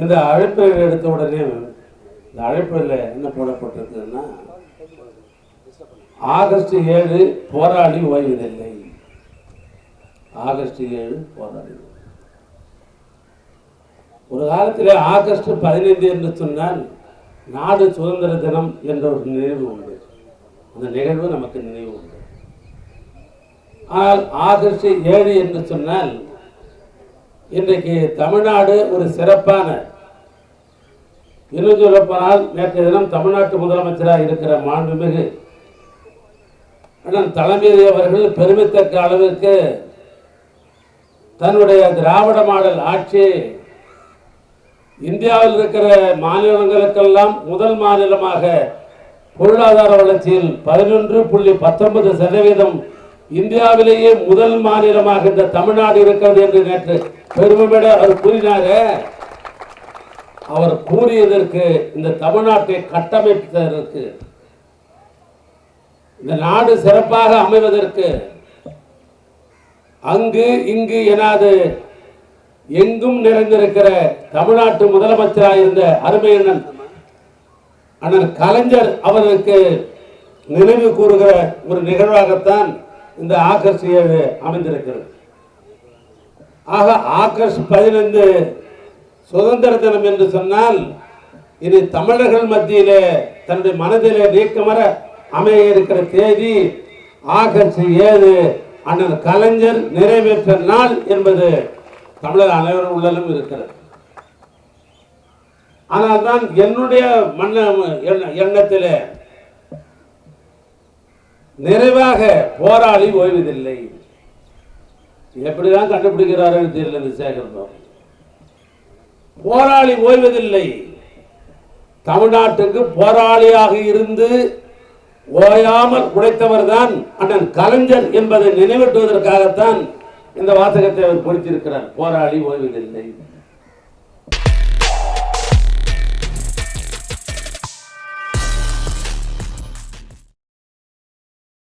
இந்த அழைப்பை எடுத்த உடனே இந்த அழைப்பில் என்ன போடப்பட்டிருக்குன்னா ஆகஸ்ட் ஏழு போராளி ஓய்வதில்லை. ஆகஸ்ட் ஏழு போராளி ஒரு காலத்தில் ஆகஸ்ட் பதினைந்து என்று சொன்னால் நாடு சுதந்திர தினம் என்ற ஒரு நினைவு உண்டு. அந்த நிகழ்வு நமக்கு நினைவு உண்டு. ஆனால் ஆகஸ்ட் ஏழு என்று சொன்னால் இன்றைக்கு தமிழ்நாடு ஒரு சிறப்பான இன்னும் சொல்லப்போனால் நேற்றைய தினம் தமிழ்நாட்டு முதலமைச்சராக இருக்கிற மாண்புமிகு அண்ணன் தலைமையை அவர்கள் பெருமித்தக்க அளவிற்கு தன்னுடைய திராவிட மாடல் ஆட்சி இந்தியாவில் இருக்கிற மாநிலங்களுக்கெல்லாம் முதல் மாநிலமாக பொருளாதார வளர்ச்சியில் பதினொன்று புள்ளி பத்தொன்பது சதவீதம் இந்தியாவிலேயே முதல் மாநிலமாக இந்த தமிழ்நாடு இருக்கிறது என்று நேற்று பெருமைபட அவர் கூறினாரே. அவர் கூறியதற்கு இந்த தமிழ்நாட்டை கட்டமைப்பதற்கு இந்த நாடு சிறப்பாக அமைவதற்கு அங்கு இங்கு எனாது எங்கும் நிறைந்திருக்கிற தமிழ்நாட்டு முதலமைச்சராக இருந்த அருமை அண்ணன் அண்ணன் கலைஞர் அவருக்கு நினைவு கூறுகிற ஒரு நிகழ்வாகத்தான் இந்த ஆகஸ்ட் ஏழு அமைந்திருக்கிறது. ஆக ஆகஸ்ட் பதினைந்து சுதந்திர தினம் என்று சொன்னால் இது தமிழர்கள் மத்தியிலே தன்னுடைய மனதிலே நீக்கமர அமைய இருக்கிற தேதி ஆகஸ்ட் ஏழு. அண்ணன் கலைஞர் நிறைவேற்ற நாள் என்பது தமிழர் அனைவரும் உள்ளலும் இருக்கிறது. ஆனால் தான் என்னுடைய மன்ன எண்ண- எண்ணத்திலே நிறைவாக போராளி ஓய்வதில்லை. எப்படிதான் கண்டுபிடிக்கிறார்கள் தெரியல இந்த சேகர் போராளி ஓய்வதில்லை. தமிழ்நாட்டுக்கு போராளியாக இருந்து ஓயாமல் உழைத்தவர் தான் அண்ணன் கலைஞர் என்பதை நினைவூட்டுவதற்காகத்தான் இந்த வாசகத்தை அவர் பொறித்திருக்கிறார். போராளி ஓய்வதில்லை.